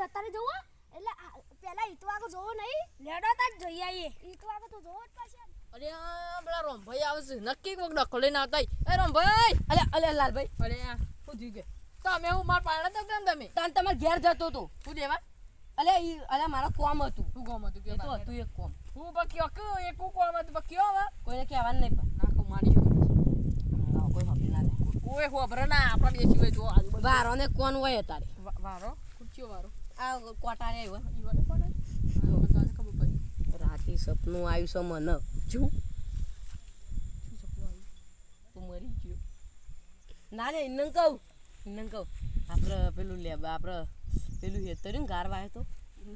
અરે અત્યારે જોવો. એટલે આ- પેલા ઈતો આગો જોવો નહીં. લેડો તાર જઈ આવીએ ઈતો આગો તો જોવો જ પડશે. અરે આ રોમ રોમભાઈ આવશે નક્કી કોક ડખો લઈને આવતા. એ રોમભાઈ! અલે અલે લાલભાઈ. અરે આ શું થયું કે તમે હું માર પાડે તો તમે? તાન તમાર ઘેર જતો તો. શું દેવા? અલે ઈ અલે મારો કોમ હતું. શું કોમ હતું? કે તો હતું એક કોમ. હું બક્યો કે એક? કોમ હતું? બક્યો હવે? કોઈને કહેવાનું નહીં પણ. નાખો મારી શું હા, કોઈ ખબર ના કોઈ ખબર ના આપણે બે હોય જો આજુબાજુ. વારો ને કોણ હોય તારે વારો? ખુરચીઓ વારો. આ પડી. રાતે સપનું આવ્યું છે મને. શું શું સપનું આવ્યું? તું મરી ગયો. ના રે એને કહું. એને કહું. આપણે પેલું લે આપણે પેલું હેતર્યું ને ગાર વાય તો?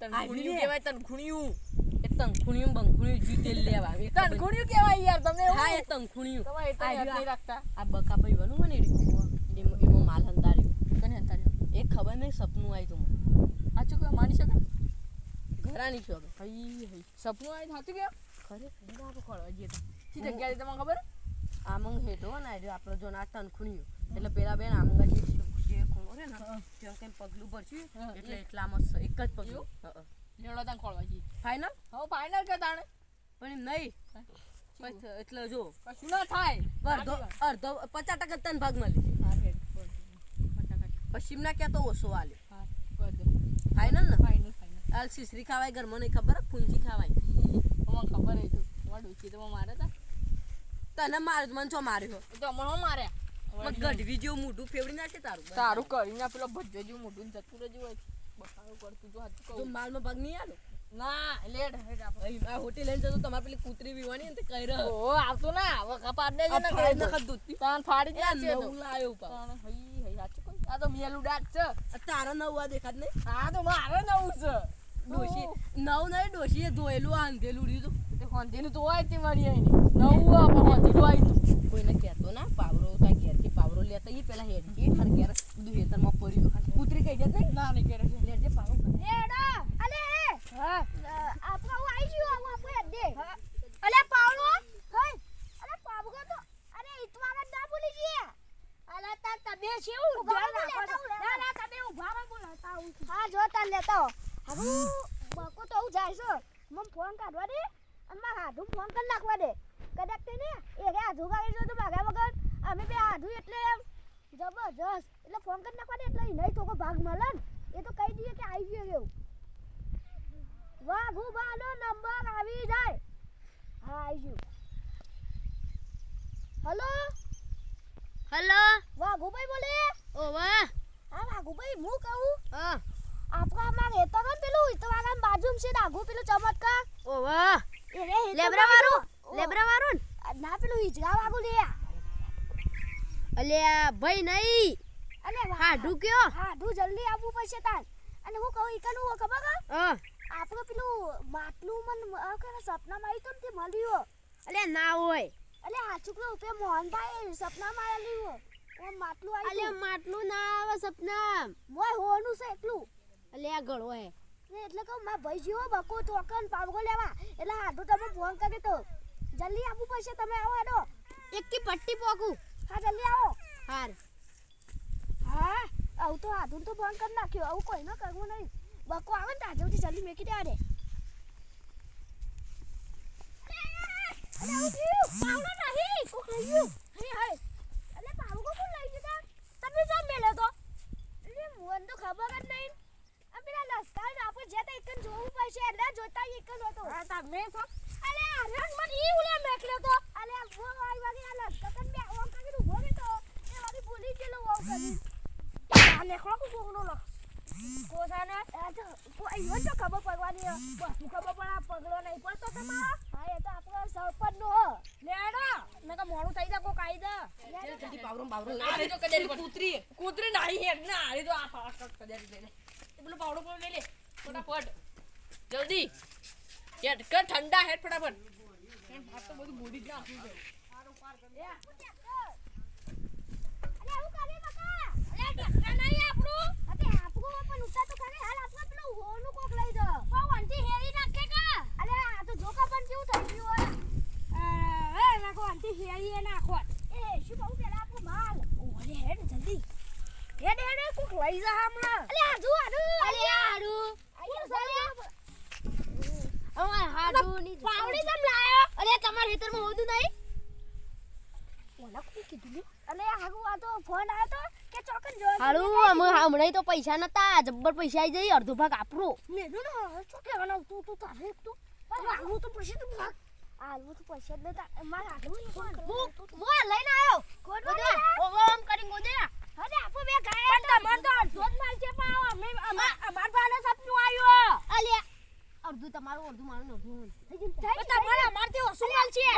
તન આવ્યું ખૂણિયું ને? કહેવાય તન એ તંખુણિયું બંખુણિયું જ્યું તેલ લેવા એ તન ખબર- ખૂણિયું કહેવાય યાર તમને હા એ તંખુણિયું તમારે એટલા યાદ નહીં આ- રાખતા? આ બકા ભાઈ બનું હોય ને એમાં માલ હંતાર્યો. કને અંતાર્યો એ ખબર નહીં સપનું આવ્યું તું મને. સાચું કે માની શકે ઘરાની છો હવે. હઈ હઈ. સપનું આવી સાચું કે? ખરે ખરે ખોળવા જઈએ તો. શી જગ્યાએ તમને ખબર? આમંગ હેઠો ને આજે આપણે જો ના તનખુણ્યું એટલે પેલા બેન આમ જે જે ખૂણો રે ને. ત્યાં કઈ પગલું ભરશું. એટલે એટલા મસ્ત એક જ પગલું. લેવડા તાન ખોળવા જઈએ ફાઈનલ હવે ફાઇનલ કે તાણે? પણ એમ નહીં. એટલે જો. કશું ના થાય. અડધો અડધો પચાસ ટકા તન ભાગ મળી. હા હેડ બોલ. ફટાફટ પશ્ચિમ ના ક્યાં તો ઓછો બોલ ફાઈનલ ને? ફાઇનલ ફાઇનલ હાલ શીશરી ખાવાય ઘર મને ખબર? પૂંજી ખાવાય. મને ખબર હતી તું. તમારા તો મારે તા. તને માર મને છો માર્યો તો હમણાં હું માર્યા? ગઢવી જેવું મોઢું ફેવડી નાખે તારું. તારું કરીને પેલો ભજ્જો જેવું મોઢું જતું રહેજું હોય બકારું કરતું જો હાથ કહું. માલમાં ભાગ નહીં આલો? ના લેડ આ હોટેલ લઈને જતો તમારે પેલી કૂતરી વીવાની ને તે કહી રહ્યો ઓ આવતું ના. હવે કપાટ દેજો ને ફાડી નખત દૂધથી. તાન ફાડી જ એ નાખશે લાયો પા હઈ હઈ સાચું આ તો મેલું ડાક છે. તારા નવું આ દેખાત નહીં? આ તો મારે નવું છે. ડોશી નવ નહીં ડોશીએ ધોયેલું આ અંધેલું રહ્યું તે. હોંધીનું તો હોય તે મારી આઈને નવું આપણે હોંધીનું આવી કોઈને કહેતો ના પાવરો તા ઘેરથી પાવરો લેતા એ પેલા હેડથી હર ઘેર બધું હેતરમાં પડ્યું કૂતરી કહી જત નહીં ના નહીં કરે છે લેજે પાવરો એડો અલે હા આપણે આવું આવી ગયું આવું આપણે દે અલે પાવલો હઈ અરે પાબગો તો અરે ઈતવાના ના ભૂલી જઈએ અલે તાર તમે છે હું ઊભા ધ્યાન રહો, રાખો છો. લેતા ના ના તમે ઊભા રહો બોલાતા આવું છું હા જો તાર લેતા હો હવે બકો તો હું જાય છે ફોન કાઢવા દે અને મારા હાથું ફોન કરી નાખવા દે કદાચ તે ને એ રે હાથું કાઢી જો તો ભાગ્યા વગર અમે બે હાથું એટલે એમ જબરજસ્ત એટલે ફોન કરી નાખવા દે એટલે નહીં તો ભાગ મળે ને એ તો કહી દઈએ કે આવી ગયો એવું વાઘુબાનો નંબર આવી જાય હા આવી ગયું હલો હલો વાઘુભાઈ બોલે ઓવા હા વાઘુભાઈ હું કહું હા આપણા અમારે હોય ને પેલું ઈતવાના બાજુમાં છે ડાઘુ પેલું ચમત્કાર? ઓવા રે લેબરા વાળું? લેબરા વાળું ના? પેલું હિજડા વાળું લે. અલે ભાઈ નહીં. અલે. હાડું કયો? હાડું જલ્દી આવવું પડશે તાન અને હું કહું ઈકનું હું ખબર હ. હા પેલું માટલું મન કે સપના સપનામાં તો ને તે મળ્યો. અલે ના હોય. અલે આ છોકરો ઉપે મોહનભાઈ સપનામાં આવેલું ઓ માટલું અલે આવ્યું માટલું ના આવે સપના. મોય હોનું છે એટલું અલે આ ગળો હે એટલે કહું મારા ભાઈ જેવો બકો ચોકન પાવગો લેવા. એટલે આધો તમે ફોન કરી તો. જલ્દી આપવું પડશે તમે આવો હેડો. એકી પટ્ટી પોકું હા જલ્દી આવો. હાર. હા આવું તો હાથું તો ફોન કરી નાખ્યો. આવું કોઈ ના કરવું નહીં. બકો આવે ને તાજવથી જલ્દી મેકી દેવા દે અરે આવું થયું પાવડો નહીં. કોક લઈ ગયું. હે હે અલે પાવડો કોણ લઈ ગયું તમે જો મેલે તો? મને તો ખબર જ નહીં. પેલા લસ્કા ને જે તા એકન જોવું પડશે. એટલે જોતા એકન હતો હા તા મે તો અરે આરણ મત ઈ ઉલે મેકલ્યો તો. અરે આ વો આઈ વાગે આ લસ્કા તન બે ઓમનું ઊભો તો. એ વાગે ભૂલી ગયેલો ઓમ કાકી આ લેખડો કો કોકનો લો. કોસાને આ તો કોઈ યો તો ખબર પડવાની હું બસ ખબર પણ આ પગલો નહીં પડતો તમારો? હા એ તો આપણો સરપંચ નો લેડો. મે નકા મોડું થઈ જાય કો આઈ દે લેડો. બાવરો આ તો કદેરી પર. કૂતરી. કૂતરી નહીં હેડ ના આ તો આ ફાક કદેરી લઈ લે એ પેલો પાવડો પેલો લઈ લે ફટાફટ. જલ્દી. હેડ કર ઠંડા હેડ ફટાફટ. ભાત તો બધું બોડી જ નાખ્યું છે અલે આવું કરે બકા અલે ઢક્કા નહીં આપણું અતે આપણું પણ ઉતા તો કરે હાલ આપણે પેલું હોનું કોક લઈ દો ઓ વંટી હેરી નાખે કા અલે આ તો જોકા પણ કેવું થઈ ગયું હોય એ નાખો વંટી હેરી એ નાખો એ શું કહું પેલા આપણું માલ ઓ અલે હેડ જલ્દી હેડ હેડ કોક લઈ જા હમણાં અલે આજુ આડુ અલે આડુ આયો સાલે અમાર હાડુ ની પાવડી જમ લાયો અરે તમાર હેતરમાં હોદું નહીં ઓલા કોણ કીધું લે અલે હાગુ આ તો ફોન આવ્યો તો કે ચોકન જો હારું અમે હમણાં તો પૈસા નતા જબ્બર પૈસા આવી જઈ અડધો ભાગ આપરો મેનું ના ચોકે બનાવ તું તું તારે એક તું હાગુ તો પછી તું ભાગ હાલવું તો પૈસા લેતા માર ફોન હું હું લઈને આવ્યો કોણ બોલે ઓમ કરી ગોદે અરે આપો બે ગાય પણ તમાર તો અડધો જ માલ છે પાવ અમે અમાર પાસે સપનું આવ્યો અલ્યા અડધું તમારું અડધું મારું અડધું થઈ તમારે અમારથી ઓછું છે.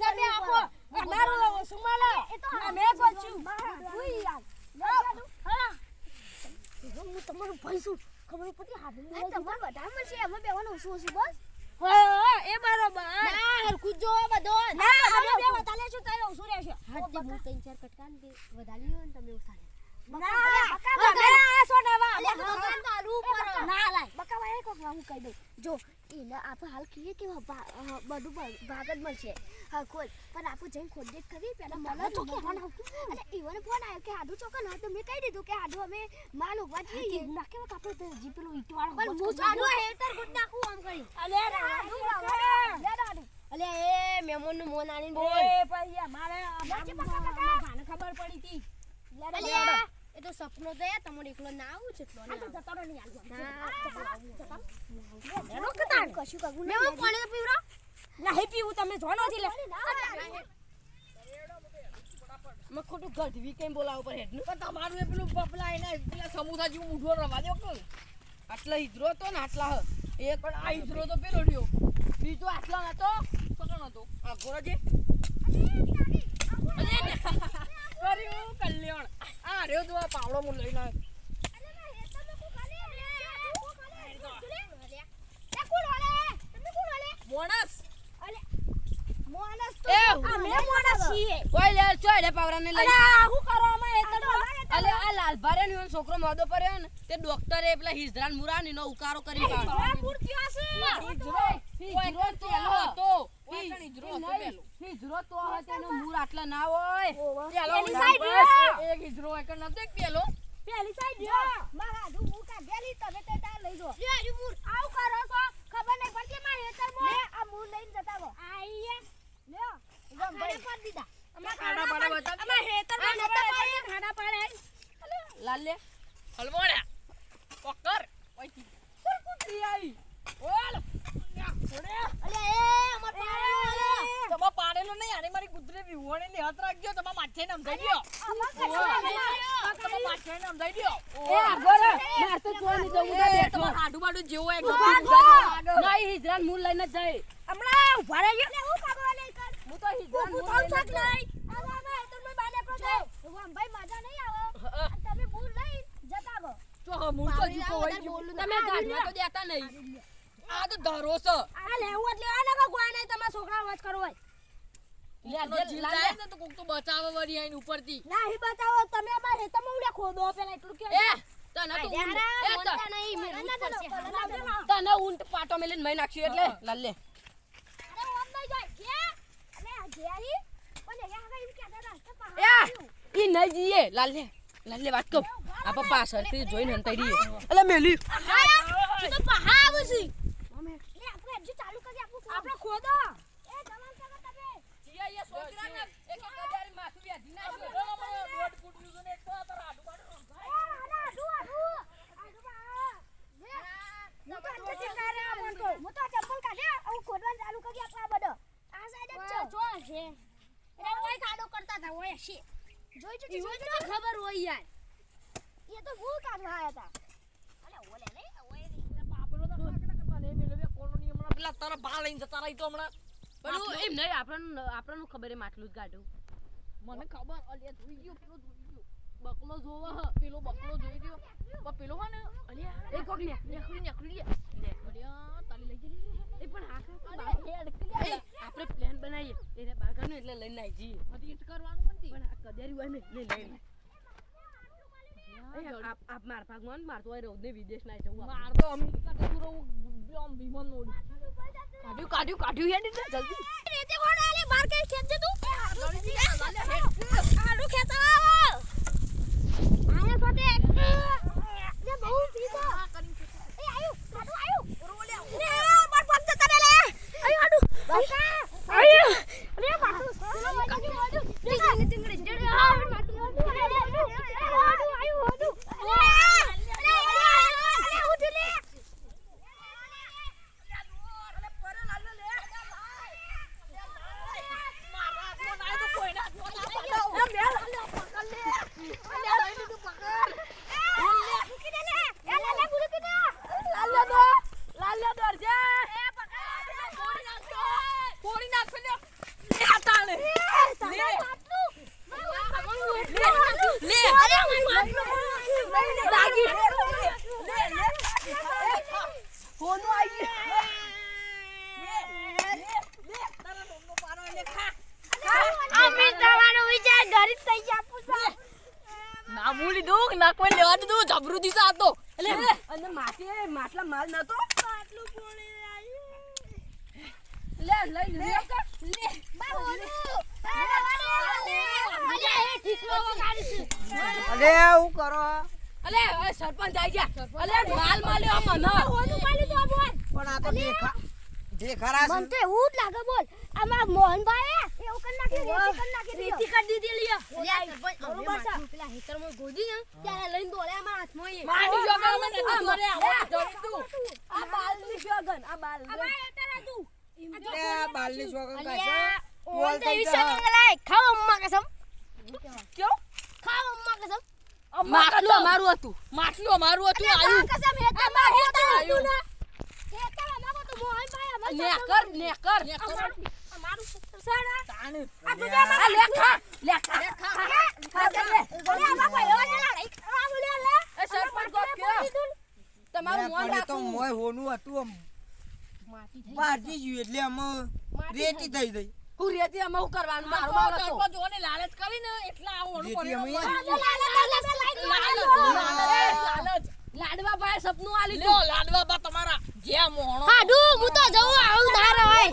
તમે આપો અમારો ઓછું એ તો અમે ગોચ્યું હું યાર. હું. તમારું ખબર પડી બધા મળશે અમે બેવાનું ઓછું ઓછું બસ. હા એ બરોબર. ના હરખું જો બધો. ના અમે બે વતા લેશું તારે ઓછું રહેશે. હાથ હું ત્રણ ચાર કટકા ને વધારી લ્યો ને તમે ઉસાડે ના બકા આ સોનાવા બકા તારું ઉપર ના લાય ભાઈ હું કહી દઉં. જો એને આપણે હાલ કહીએ કે બધું ભાગ જ મળશે. હા ખોલ. પણ આપણે જઈને ખોદેટ કરી પેલા મને ચોકે અને ઈવન ફોન આવ્યો કે હાડું ચોકન હોય તો મેં કહી દીધું કે હાડું અમે માલ ઉગવા જઈએ ના કેવું કે આપણે તો જી પેલું ઈટવાળો પણ હું આનું હેતર ગુડ નાખું આમ કરી. અલે હાડું અલે એ મેમોનનું મોન આની બોલ. એ ભાઈ મારે અમારે ખબર પડી હતી. અલ્યા એ તો સપનો તો યાર તમારે એકલો ના આવું છે એટલો તો જતો રહો નહીં ના એનો કશું કગું મેમો પાણી તો પીવરો નહીં પીવું તમે જોનો થી લે મેં ખોટું ગઢવી કેમ બોલાવો પર હેડનું પણ તમારું એ પેલું પપલા એને પેલા સમોસા જેવું મૂઠો રવા દો કે આટલા હિધરો તો ને આટલા એક પણ આ ઈધરો તો પેલો રહ્યો બીજો આટલા નતો કોણ હતો આ ગોરો જે આ રહ્યો જો આ પાવડો હું લઈને આવ્યો. મોણસ. એ ઓય લે ચોય લે પાવરાને લઈ. અલે આ લાલભારે નો છોકરો મોદો પડ્યો ને તે ડોક્ટરે પેલા હિજરાન મુરાની નો ઉકારો કરી પાડ્યો. હતો. હિજરો તો હતો એનો મૂર આટલા ના હોય. પેલી. એક નતો એક પેલો. પેલી સાઈડ જો. મારા કાઢેલી તમે તે તાર લઈ જો. લે હજુ મૂર. આવ કરો છો. ખબર નહીં પડતી મારા હેતર મો લે. આ મૂર લઈને જતા રહો. આઈએ લ્યો. ગમ ભાઈ. પર દીધા. અમાર ખાડા પાડા. બતાવ. અમાર હેતરમાં નતા પાડે ખાડા પાડે લાલ લે. હલમોણ્યા પકડ ઓયથી કોણ આવી ઓલ. પાડેલો નહીં આને મારી કૂતરી વિહોણે ને હાથ રાખજો તમા માથે નામ દઈ દ્યો તમા માથે નામ દઈ દ્યો એ આગળ માર તો જોઈ લીધો તો બેઠો હાડુ બાડુ જેવો એક નહીં હિજરાન મૂર લઈને જ હમણાં ઊભા રહી ગયો હું કાગવા નહીં કર હું તો હિજરાન હું લઈને જ જાય નહીં આ અમે હેતરમાં બાને કરો છો ભાઈ મજા નહીં આવે તમે મૂર લઈ જતા રહો તો હમું તો જીકો હોય તમે ગાઢમાં તો દેતા નહીં. આ તો ધરો છે. આ લેવું એટલે આ નકા કોઈ નહીં તમારા છોકરા વાત કરો હોય. લે કોકનો લે, જીવ લાલ જાય લે. ને તો કોક તો બચાવે વળી આઈને ઉપરથી. નહીં બતાવો તમે અમાર હેતરમાં આપણો ખોદો. પેલા એટલું કે એ તને તો એક એ મોનતા ત- નહીં મેલું જ પડશે તને ઊંટ પાટો મેલીને મહી નાખ્યું એટલે લાલ લે એ આડુ આડુ જીએ લાલ લે લાલ લે વાત કહું આપા પાછળથી જોઈને હંતાઈ દઈએ એટલે મેલી આપણે ખોદો જીયા એ છોકરાને આ સાઈડ જ જો છે. નાખ્યું. ઓય કાડો કરતા હતા ઓય તો જોઈ તારા બાડુ ખબર હોય યાર. પાપેલો તો કાકડા કરતા નહીં મેલો બે કોલોની હમણાં પેલા તારા બા લઈને જતા રહી તો હમણાં. પણ એમ નહીં આપણને આપણને ખબર એમ આટલું જ ગાઢું. મને ખબર અલ્યા જોઈ ગયો પેલો જોઈ ગયો. બકલો જોવા પેલો બકલો જોઈ ગયો. પણ પેલો હા ને? અલ્યા એક કોક લે. નેકડી નેકડી લે. લે. અલ્યા તાલી લઈ જઈ એ પણ હા હેડ કે આપણે પ્લાન બનાવીએ. એને કાઢીને એટલે લઈને આવી જઈએ હજી કરવાનું નથી પણ આ કદેરી હોય ને લઈ લઈને એ આપ માર ભાગમાં ને મારતો હોય રોજ ને વિદેશ ના જવું માર તો અમેરિકા જતું રહું આમ વિમાન નોડી કાઢ્યું કાઢ્યું કાઢ્યું હેડ એટલે જલ્દી. રેતે કોણ આલે બાર કે ખેંચે તું. જલ્દી આ લે હેડ આડું ખેંચાવ આયા સાથે ને બહુ સીધો એ આયુ આડું આયુ. રે બાર પગ જતા લે આયુ આડું આયુ રે માટુ માટુ માટુ ટીંગડી ટીંગડી જડે આ માટુ માટુ આડું આયુ આડું અરે અરે ઉઠ લે ફોડી નાખ લે લે આ તાણે ના મૂલી દઉં કે ના કોઈ લેવા દઉં જબરું દિશા હતો એટલે અને માથે માટલા માલ નતો લે લઈ લે અરે આવું કરો. અલે સરપંચ આવી ગયા. અલે માલ માલ્યો મને. પણ આ તો દેખા દેખારા મન તો એવું જ લાગે બોલ. આમાં મોહનભાઈ કરી નાખ્યું રેતી કરી નાખી રેતી કરી દીધી લ્યો. બરોબર છે પેલા હેતરમાં ગોદી ને ત્યારે લઈને દોડે અમારા હાથમાં એ. મારી જોગે અમે નથી મરે આવો જબરું આ બાલની શોગન આ બાલ લે આ બાલની શોખન કાશે ઓલ તો વિશે મંગલાય ખાઓ અમ્મા કસમ. ક્યો? ખાઓ અમ્મા કસમ. માટલું અમારું હતું. માટલું અમારું હતું આયુ. કસમ હેતર હતું ને હેતર અમારો તો મોહનભાઈ અમાર નેકર નેકર અમારું સણા તાણ આ તું આ લેખા લેખા એ સરપંચ કોક કયો? તમારું મોન તો મોય હોનું હતું આમ. બાજી ગયું એટલે અમે રેતી થઈ ગઈ. હું રેતી અમે હું કરવાનું? મારું જોને લાલચ કરીને એટલા આ લાલચ લાડવા ભાઈ સપનું આલી લ્યો લાડવા બા તમારા. જે મોણો હાડુ હું તો જઉં આવું ના રવાય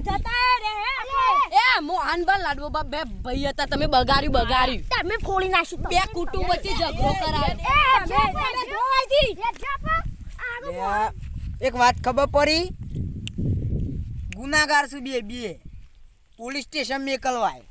જતા રે એ મોહન બા લાડવો બા બે ભાઈ હતા તમે બગાડ્યું બગાડ્યું તમે ફોડી નાખ્યું બે કુટુંબ વચ્ચે ઝઘડો એક વાત ખબર પડી ગુનાગાર સુધી બે બે પોલીસ સ્ટેશન મેકલવાય